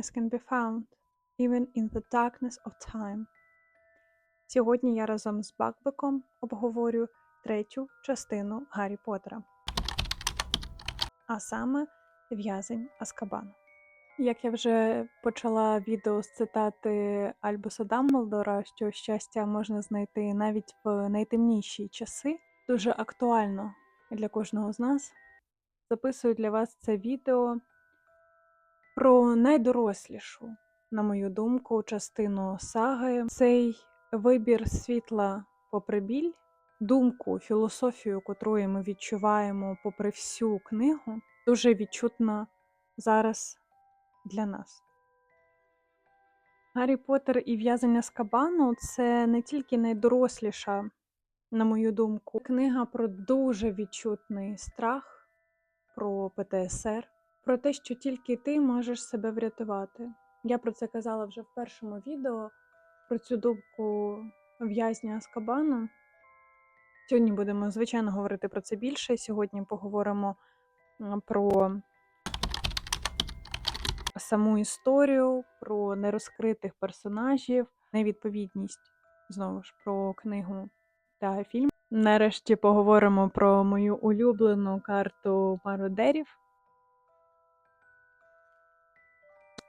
can be found even in the darkness of time. Сьогодні я разом з Бакбеком обговорю третю частину Гаррі Поттера, а саме В'язень Аскабану. Як я вже почала відео з цитати Альбуса Дамблдора, що щастя можна знайти навіть в найтемніші часи, дуже актуально для кожного з нас. Записую для вас це відео про найдорослішу, на мою думку, частину саги. Цей вибір світла попри біль, думку, філософію, котрої ми відчуваємо попри всю книгу, дуже відчутна зараз для нас. Гаррі Поттер і в'язання з кабану це не тільки найдоросліша, на мою думку, книга про дуже відчутний страх, про ПТСР, про те, що тільки ти можеш себе врятувати. Я про це казала вже в першому відео про цю думку в'язня з кабану. Сьогодні будемо, звичайно, говорити про це більше. Сьогодні поговоримо про саму історію, про нерозкритих персонажів, невідповідність знову ж про книгу та фільм. Нарешті поговоримо про мою улюблену карту мародерів.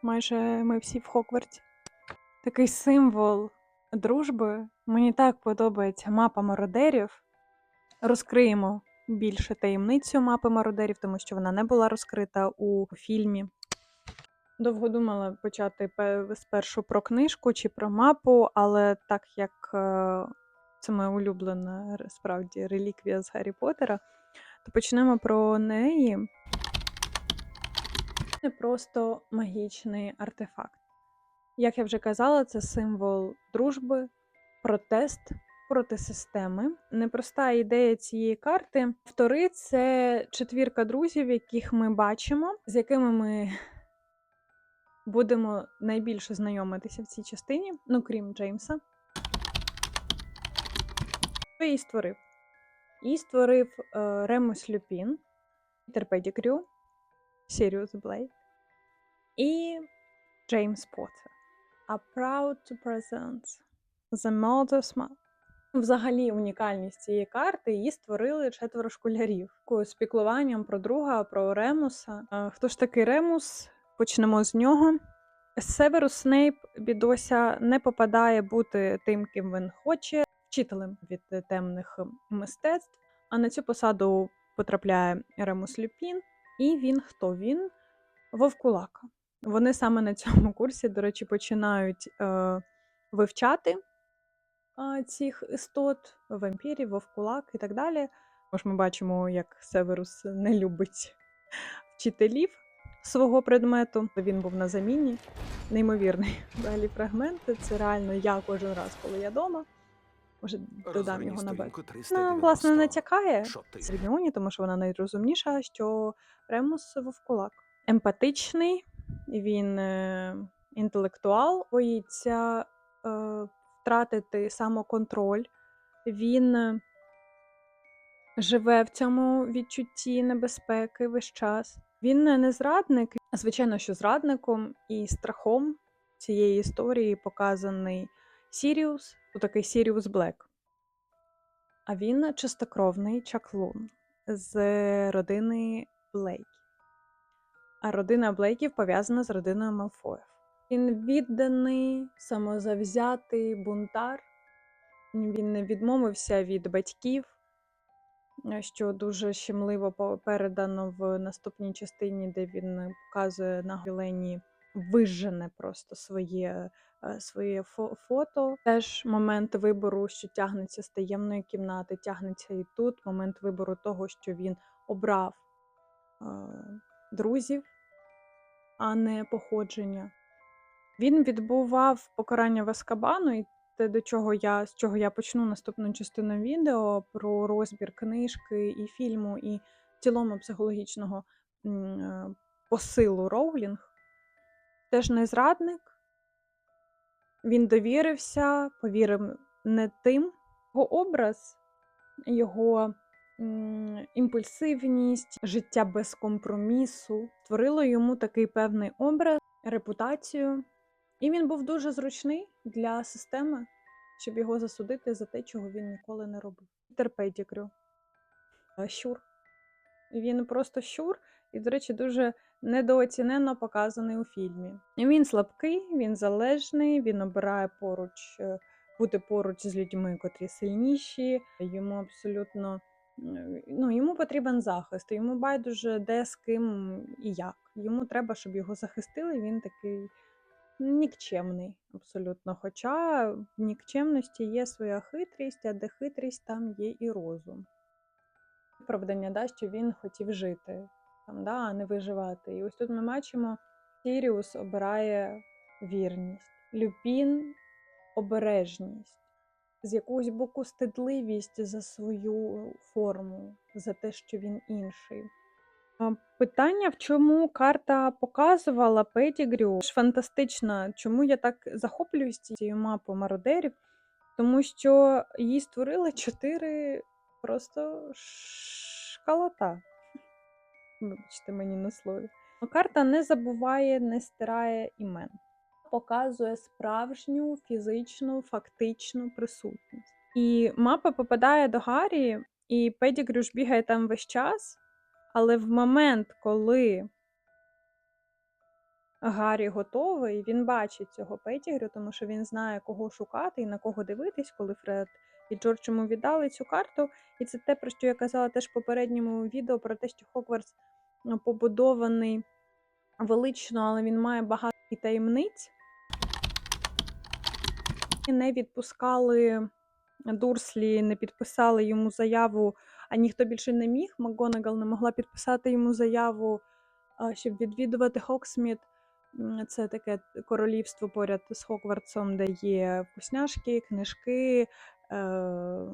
Майже ми всі в Хогвартсі. Такий символ дружби. Мені так подобається мапа мародерів. Розкриємо більше таємницю мапи мародерів, тому що вона не була розкрита у фільмі. Довго думала почати спершу про книжку чи про мапу, але так як е, це моя улюблена справді реліквія з Гаррі Поттера, то почнемо про неї. Це просто магічний артефакт. Як я вже казала, це символ дружби, протест проти системи. Непроста ідея цієї карти. Автори це четвірка друзів, яких ми бачимо, з якими ми будемо найбільше знайомитися в цій частині, ну крім Джеймса. Хто її створив? Її створив е, Ремус Люпін, Пітер Педігрю, Сіріус Блейк і Джеймс Поттер. A proud to present The Mother's Mouth. Взагалі, унікальність цієї карти її створили четверо школярів з піклуванням про друга, про Ремуса. Хто ж такий Ремус? Почнемо з нього. Северус Снейп бідося не попадає бути тим, ким він хоче, вчителем від темних мистецтв. А на цю посаду потрапляє Ремус Люпін. І він хто він? Вовкулака. Вони саме на цьому курсі, до речі, починають е, вивчати е, цих істот, вампірів, вовкулак і так далі. Тож ми бачимо, як Северус не любить вчителів свого предмету. Він був на заміні. Неймовірний взагалі фрагмент. Це реально я кожен раз, коли я вдома. Може, додам його на бек. Вона, власне, натякає Шоти. Герміоні, тому що вона найрозумніша, що Ремус вовкулак. Емпатичний, він е, інтелектуал, боїться е, втратити самоконтроль. Він е, живе в цьому відчутті небезпеки весь час. Він не зрадник. Звичайно, що зрадником і страхом цієї історії показаний Сіріус, такий Сіріус Блек. А він чистокровний чаклун з родини Блейків. А родина Блейків пов'язана з родиною Малфоїв. Він відданий, самозавзятий бунтар. Він не відмовився від батьків, що дуже щемливо передано в наступній частині, де він показує на Гелені вижене просто своє, е, своє фо- фото. Теж момент вибору, що тягнеться з таємної кімнати, тягнеться і тут. Момент вибору того, що він обрав е, друзів, а не походження. Він відбував покарання в Аскабану, і те, до чого я з чого я почну наступну частину відео про розбір книжки і фільму, і в цілому психологічного е, посилу Роулінг. Теж не зрадник. Він довірився, повірив не тим. Його образ, його імпульсивність, життя без компромісу створило йому такий певний образ репутацію. І він був дуже зручний для системи, щоб його засудити за те, чого він ніколи не робив. Пітер Петтігрю. Щур. Він просто щур, і, до речі, дуже недооцінено показаний у фільмі. Він слабкий, він залежний, він обирає поруч е, бути поруч з людьми, котрі сильніші. Йому абсолютно ну, йому потрібен захист. Йому байдуже де з ким і як. Йому треба, щоб його захистили. Він такий нікчемний, абсолютно. Хоча в нікчемності є своя хитрість, а де хитрість, там є і розум. Виправдання, да, що він хотів жити, там, да, а не виживати. І ось тут ми бачимо, Сіріус обирає вірність, Люпін обережність, з якогось боку стидливість за свою форму, за те, що він інший. Питання, в чому карта показувала Петтігрю, ж фантастична. Чому я так захоплююсь цією мапою мародерів? Тому що її створили чотири просто шкалата. Вибачте мені на слові. Карта не забуває, не стирає імен. Показує справжню фізичну, фактичну присутність. І мапа попадає до Гаррі, і Педігрю ж бігає там весь час. Але в момент, коли Гаррі готовий, він бачить цього Петтігрю, тому що він знає, кого шукати і на кого дивитись, коли Фред і Джордж йому віддали цю карту. І це те, про що я казала теж в попередньому відео, про те, що Хогвартс ну, побудований велично, але він має багато і таємниць. Не відпускали Дурслі, не підписали йому заяву, а ніхто більше не міг. МакГонагал не могла підписати йому заяву, щоб відвідувати Хоксміт. Це таке королівство поряд з Хогвартсом, де є вкусняшки, книжки, е-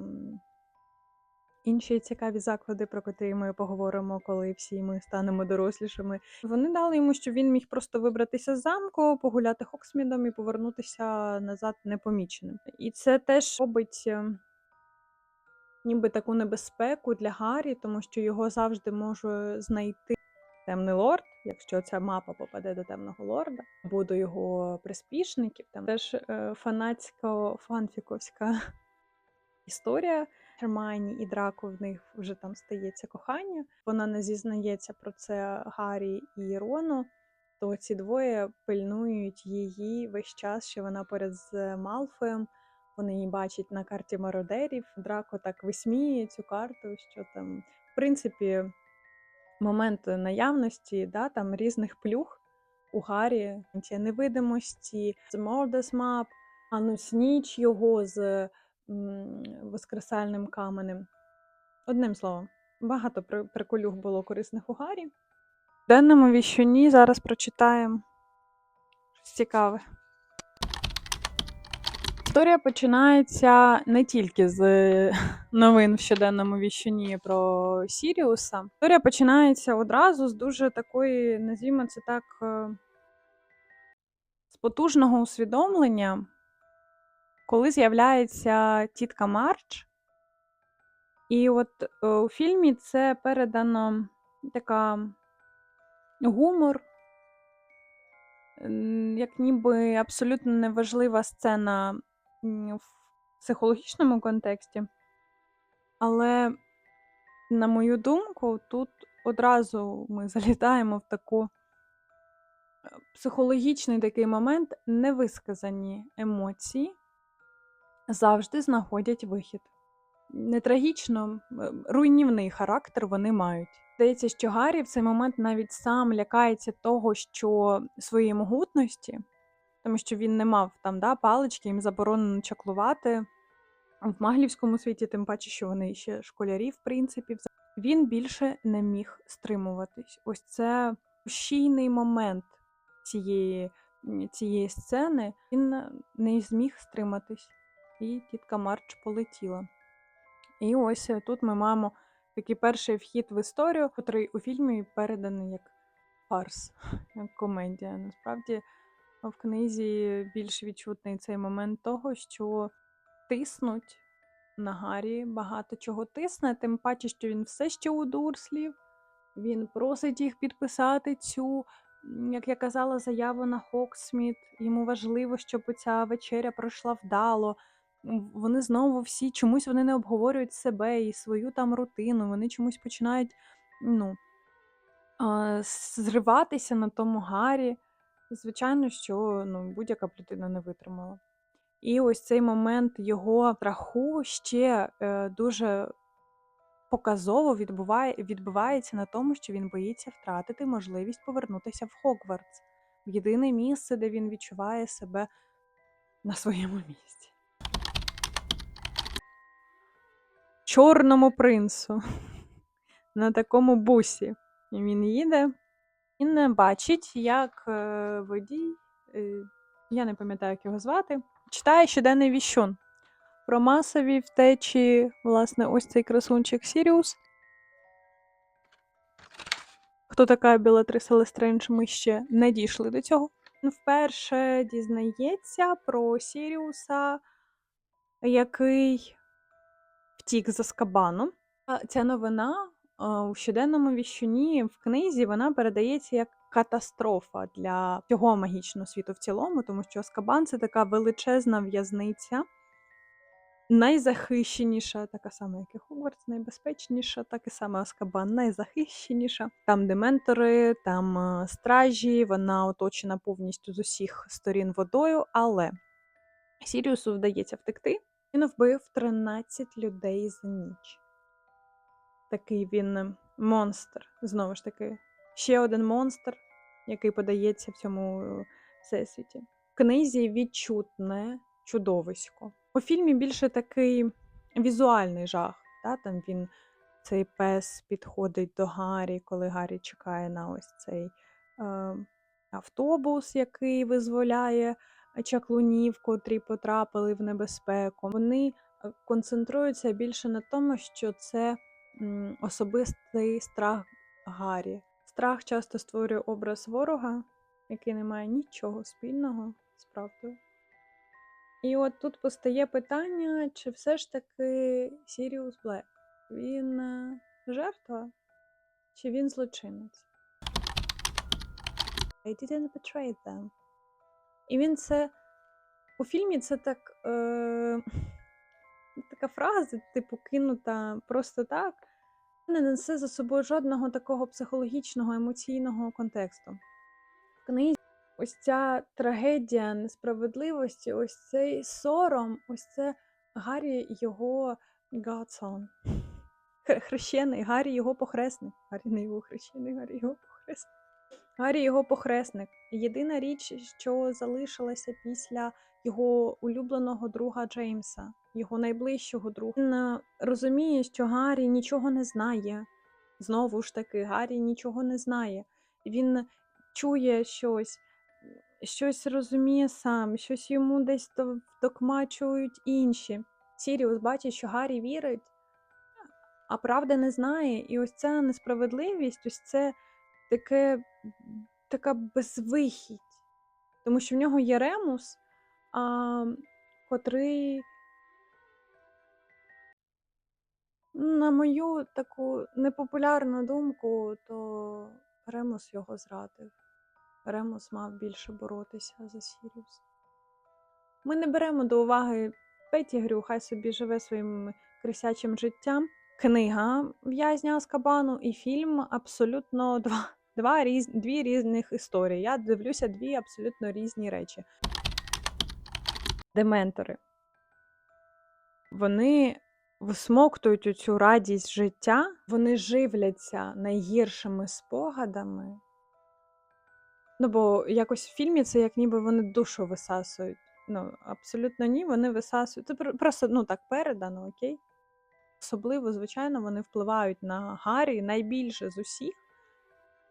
інші цікаві заклади, про котрі ми поговоримо, коли всі ми станемо дорослішими. Вони дали йому, щоб він міг просто вибратися з замку, погуляти Хоксмідом і повернутися назад непоміченим. І це теж робить. е, ніби таку небезпеку для Гаррі, тому що його завжди може знайти темний лорд, якщо ця мапа попаде до темного лорда, або до його приспішників. Там теж е, фанатсько фанфіковська історія. Германі і Драко в них вже там стається кохання. Вона не зізнається про це Гаррі і Рону. То ці двоє пильнують її весь час, що вона поряд з Малфоєм. Вони її бачать на карті мародерів. Драко так висміює цю карту, що там, в принципі, момент наявності да, там різних плюх у Гаррі, ті невидимості, з Мордес Мап, Анус Ніч його з воскресальним каменем. Одним словом, багато при- приколюх було корисних у Гаррі. В денному віщуні зараз прочитаємо щось цікаве. Історія починається не тільки з новин в щоденному віщуні про Сіріуса. Історія починається одразу з дуже такої, назвімо це так, е, з потужного усвідомлення, коли з'являється тітка Марч. І от е, у фільмі це передано така гумор, як ніби абсолютно неважлива сцена в психологічному контексті. Але, на мою думку, тут одразу ми залітаємо в таку е, психологічний такий момент, невисказані емоції завжди знаходять вихід. Не трагічно, руйнівний характер вони мають. Здається, що Гаррі в цей момент навіть сам лякається того, що своєї могутності, тому що він не мав там да, палички, їм заборонено чаклувати в маглівському світі, тим паче, що вони ще школярі, в принципі, він більше не міг стримуватись. Ось це щійний момент цієї, цієї сцени. Він не зміг стриматись, і тітка Марч полетіла. І ось е, тут ми маємо такий перший вхід в історію, який у фільмі переданий як фарс, як комедія. Насправді в книзі більш відчутний цей момент того, що тиснуть на Гаррі, багато чого тисне, тим паче, що він все ще у Дурслів. Він просить їх підписати цю як я казала, заяву на Хоксміт. Йому важливо, щоб ця вечеря пройшла вдало. Вони знову всі чомусь вони не обговорюють себе і свою там рутину. Вони чомусь починають ну, зриватися на тому Гаррі. Звичайно, що ну, будь-яка б не витримала. І ось цей момент його страху ще е, дуже показово відбуває, відбувається на тому, що він боїться втратити можливість повернутися в Хогвартс, в єдине місце, де він відчуває себе на своєму місці. Чорному принцу на такому бусі. І він їде. Він бачить, як е, водій, е, я не пам'ятаю, як його звати, читає щоденний віщун про масові втечі, власне, ось цей красунчик Сіріус. Хто така Білатриса Лестрендж, ми ще не дійшли до цього. Він вперше дізнається про Сіріуса, який втік з Аскабану. А Ця новина у щоденному віщуні в книзі вона передається як катастрофа для всього магічного світу в цілому, тому що Аскабан це така величезна в'язниця, найзахищеніша, така сама, як і Хогвартс, найбезпечніша, так і саме Аскабан, найзахищеніша. Там дементори, там стражі, вона оточена повністю з усіх сторін водою, але Сіріусу вдається втекти. Він вбив 13 людей за ніч. Такий він е, монстр. Знову ж таки, ще один монстр, який подається в цьому е, всесвіті. В книзі відчутне чудовисько. У фільмі більше такий візуальний жах. Та? Там він, цей пес підходить до Гаррі, коли Гаррі чекає на ось цей е, автобус, який визволяє чаклунів, котрі потрапили в небезпеку. Вони е, концентруються більше на тому, що це особистий страх Гаррі. Страх часто створює образ ворога, який не має нічого спільного з правдою. І от тут постає питання, чи все ж таки Сіріус Блек він е, жертва, чи він злочинець? I didn't betray them. І він це у фільмі це так. Е... Така фраза, типу, кинута просто так, не несе за собою жодного такого психологічного, емоційного контексту. В книзі ось ця трагедія несправедливості, ось цей сором, ось це Гаррі його Godson. Хрещений, Гаррі його похресник. Гаррі не його хрещений, Гаррі його похресник. Гаррі його похресник. Єдина річ, що залишилася після його улюбленого друга Джеймса, його найближчого друга. Він е, розуміє, що Гаррі нічого не знає. Знову ж таки, Гаррі нічого не знає. Він чує щось, щось розуміє сам, щось йому десь докмачують інші. Сіріус бачить, що Гаррі вірить, а правда не знає. І ось ця несправедливість, ось це таке, така безвихідь. Тому що в нього є ремус, а, котрий, на мою таку непопулярну думку, то Ремус його зрадив. Ремус мав більше боротися за Сіріус. Ми не беремо до уваги Петігрю, хай собі живе своїм крисячим життям. Книга в'язня Аскабану і фільм абсолютно два, два різ, дві різних історії. Я дивлюся дві абсолютно різні речі. Дементори. Вони всмоктують у цю радість життя, вони живляться найгіршими спогадами. Ну, бо якось в фільмі це як ніби вони душу висасують. Ну, абсолютно ні, вони висасують. Це просто ну, так передано, окей? Особливо, звичайно, вони впливають на Гаррі найбільше з усіх,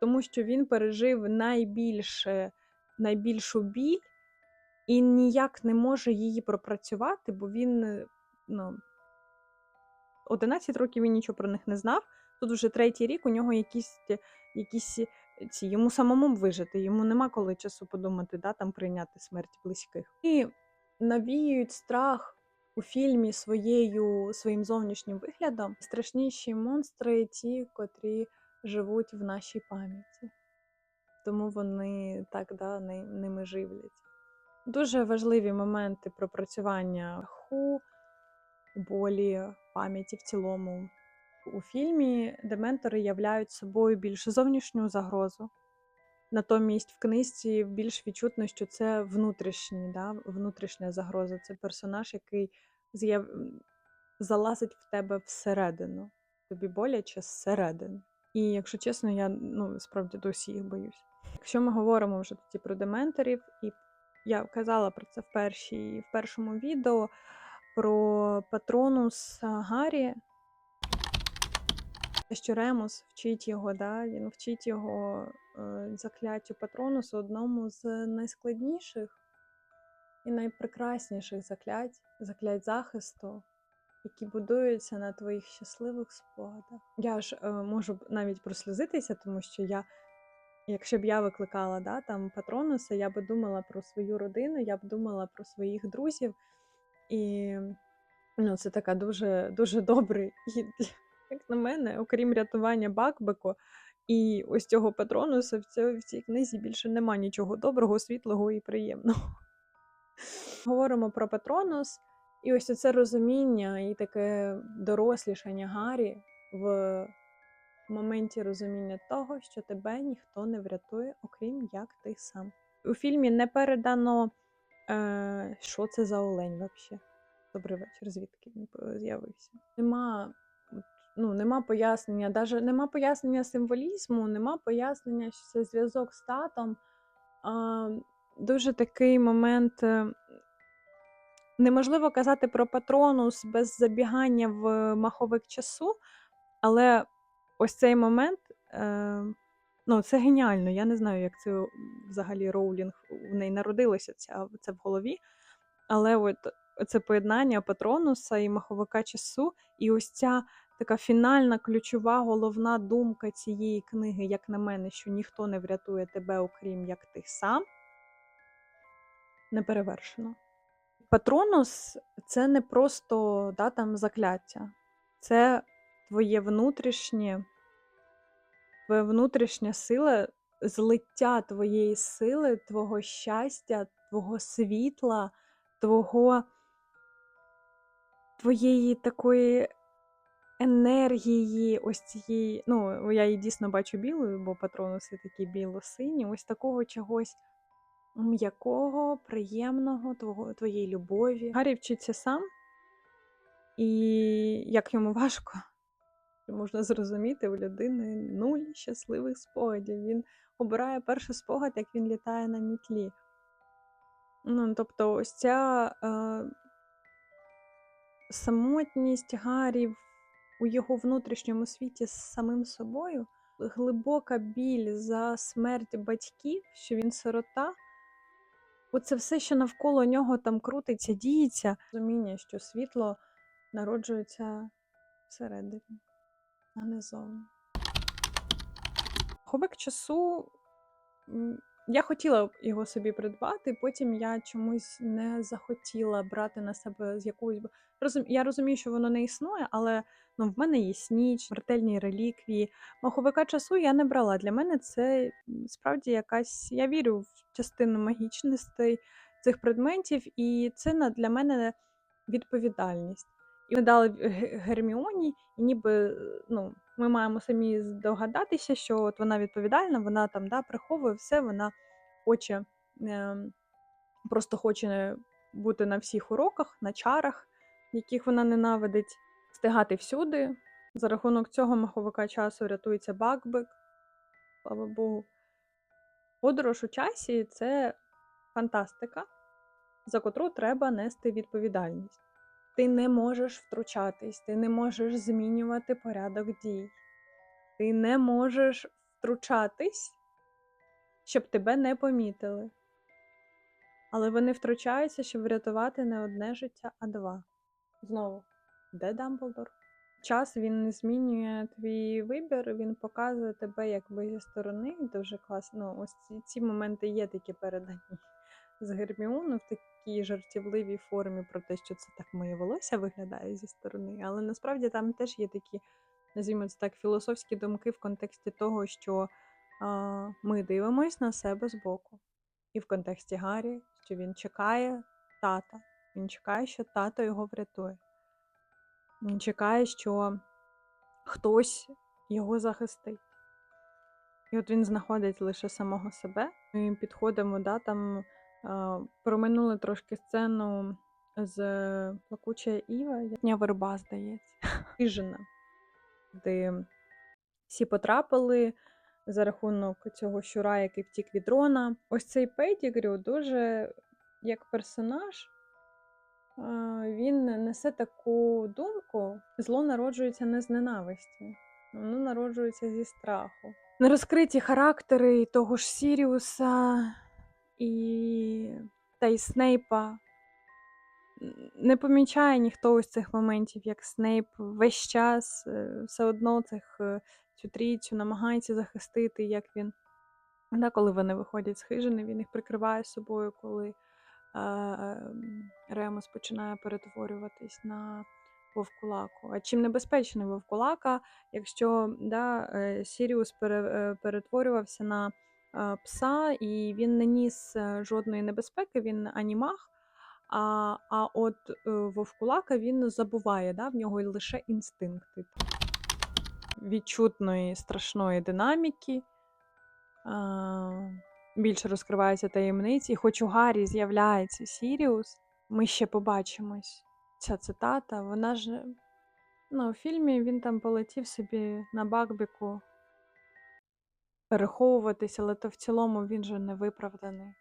тому що він пережив найбільше, найбільшу біль і ніяк не може її пропрацювати, бо він ну, 11 років він нічого про них не знав. Тут вже третій рік у нього якісь якісь ці йому самому вижити, йому нема коли часу подумати, да, там прийняти смерть близьких. І навіюють страх у фільмі своєю, своїм зовнішнім виглядом страшніші монстри, ті, котрі живуть в нашій пам'яті. тому вони так да, ними живляться. Дуже важливі моменти пропрацювання ху, болі, пам'яті в цілому. У фільмі дементори являють собою більш зовнішню загрозу. Натомість в книжці більш відчутно, що це внутрішні, да, внутрішня загроза. Це персонаж, який з'яв... залазить в тебе всередину. Тобі боляче зсередини. І якщо чесно, я ну, справді досі їх боюсь. Якщо ми говоримо вже тоді про дементорів, і я казала про це в, першій, в першому відео про патронус Гаррі, що Ремус вчить його, да? він вчить його е, закляттю патронусу одному з найскладніших і найпрекрасніших заклять, заклять захисту, які будуються на твоїх щасливих спогадах. Я ж е, можу навіть прослізитися, тому що я, якщо б я викликала да, там патронуса, я би думала про свою родину, я б думала про своїх друзів. І ну, це така дуже, дуже добрий і як на мене, окрім рятування Бакбеко і ось цього патронуса, в цій книзі більше нема нічого доброго, світлого і приємного. Говоримо про патронус, і ось це розуміння і таке дорослішання Гаррі в моменті розуміння того, що тебе ніхто не врятує, окрім як ти сам. У фільмі не передано, е, що це за олень взагалі. Добрий вечір, звідки він з'явився. Нема, ну, нема пояснення, даже нема пояснення символізму, нема пояснення, що це зв'язок з татом. А, дуже такий момент. е, Неможливо казати про патронус без забігання в маховик часу, але ось цей момент, е, ну, це геніально. Я не знаю, як це взагалі Роулінг в неї народилося ця, це в голові. Але от це поєднання патронуса і маховика часу, і ось ця така фінальна ключова головна думка цієї книги, як на мене, що ніхто не врятує тебе, окрім як ти сам, не перевершено. Патронус це не просто да, там, закляття, це твоє внутрішнє, твоя внутрішня сила, злиття твоєї сили, твого щастя, твого світла, твого, твоєї такої енергії, ось цієї, ну, я її дійсно бачу білою, бо патронуси такі біло-сині, ось такого чогось м'якого, приємного, твого, твоєї любові. Гаррі вчиться сам, і як йому важко, можна зрозуміти, у людини нуль щасливих спогадів. Він обирає перший спогад, як він літає на мітлі. Ну, тобто, ось ця е, самотність Гаррі у його внутрішньому світі з самим собою, глибока біль за смерть батьків, що він сирота. Оце все, що навколо нього там крутиться, діється. Розуміння, що світло народжується всередині, а не зовні. Ховик часу. Я хотіла його собі придбати, потім я чомусь не захотіла брати на себе з якоюсь. Я розумію, що воно не існує, але ну, в мене є сніч, смертельні реліквії. Маховика часу я не брала. Для мене це справді якась. Я вірю в частину магічностей цих предметів, і це для мене відповідальність. І ми дали Герміоні, і ніби ну, ми маємо самі здогадатися, що от вона відповідальна, вона там да, приховує все, вона хоче ем, просто хоче бути на всіх уроках, на чарах, яких вона ненавидить, встигати всюди. За рахунок цього маховика часу рятується Бакбек, слава Богу. Подорож у часі це фантастика, за котру треба нести відповідальність. Ти не можеш втручатись, ти не можеш змінювати порядок дій. Ти не можеш втручатись, щоб тебе не помітили. Але вони втручаються, щоб врятувати не одне життя, а два. Знову, де Дамблдор? Час він не змінює твій вибір, він показує тебе якби зі сторони. Дуже класно. Ну, ось ці, ці моменти є такі передані з Герміону в такій жартівливій формі про те, що це так моє волосся виглядає зі сторони. Але насправді там теж є такі, називаємо це так, філософські думки в контексті того, що а, ми дивимось на себе збоку. І в контексті Гаррі, що він чекає тата. Він чекає, що тато його врятує. Він чекає, що хтось його захистить. І от він знаходить лише самого себе. Ми підходимо, да, там проминули трошки сцену з Плакуча Іва, Дня верба, здається, Хижина, де всі потрапили за рахунок цього щура, який втік від Рона. Ось цей Петтігрю дуже як персонаж. Він несе таку думку: зло народжується не з ненависті, воно народжується зі страху. Нерозкриті характери того ж Сіріуса і та й Снейпа. Не помічає ніхто ось цих моментів, як Снейп весь час е, все одно цих, е, цю трійцю намагається захистити, як він. Да, коли вони виходять з хижини, він їх прикриває собою, коли Ремус починає перетворюватись на вовкулаку. А чим небезпечний вовкулака, якщо да, е, Сіріус е, перетворювався на е, пса, і він не ніс е, жодної небезпеки, він анімах. А, а от е, вовкулака він забуває, да, в нього лише інстинкти відчутної страшної динаміки. Більше розкриваються таємниці. І хоч у Гаррі з'являється Сіріус, ми ще побачимось. Ця цитата, вона ж ну, у фільмі він там полетів собі на Бакбіку переховуватись, але то в цілому він же не виправданий.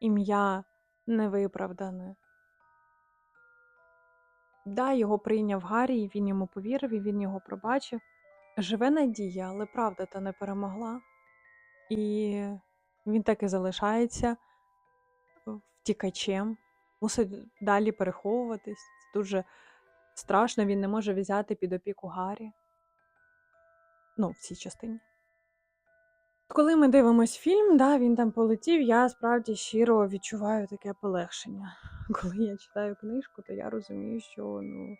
Ім'я не виправдане. Да, його прийняв Гаррі, він йому повірив, і він його пробачив. Живе надія, але правда та не перемогла. І він так і залишається втікачем, мусить далі переховуватись. Це дуже страшно, він не може взяти під опіку Гаррі. Ну, в цій частині. Коли ми дивимось фільм, да, він там полетів, я справді щиро відчуваю таке полегшення. Коли я читаю книжку, то я розумію, що ну,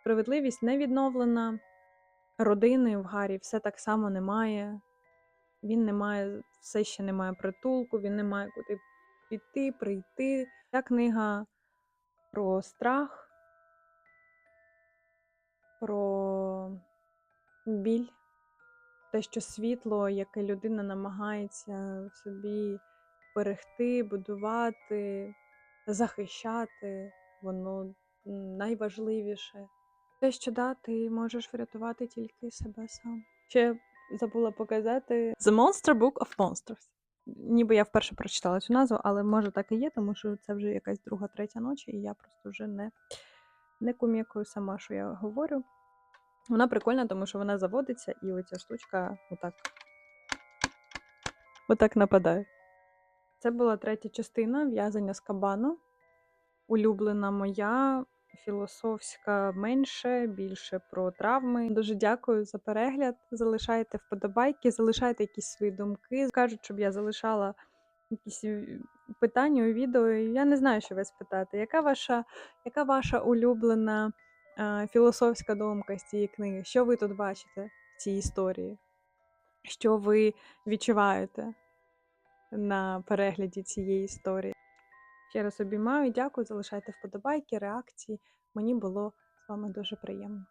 справедливість не відновлена, родини в Гаррі все так само немає. Він не має, все ще не має притулку, він не має куди піти, прийти. Ця книга про страх, про біль, те, що світло, яке людина намагається собі берегти, будувати, захищати, воно найважливіше. Те, що да, ти можеш врятувати тільки себе сам. Ще забула показати The Monster Book of Monsters. Ніби я вперше прочитала цю назву, але може так і є, тому що це вже якась друга, третя ночі, і я просто вже не, не кумікую сама, що я говорю. Вона прикольна, тому що вона заводиться, і оця штучка отак, отак нападає. Це була третя частина в'язання з кабану. Улюблена моя, філософська менше, більше про травми. Дуже дякую за перегляд. Залишайте вподобайки, залишайте якісь свої думки. Кажуть, щоб я залишала якісь е, питання у відео. Я не знаю, що ви спитати. Яка ваша, яка ваша улюблена е, філософська думка з цієї книги? Що ви тут бачите в цій історії? Що ви відчуваєте на перегляді цієї історії? Ще раз обіймаю, дякую, залишайте вподобайки, реакції. Мені було з вами дуже приємно.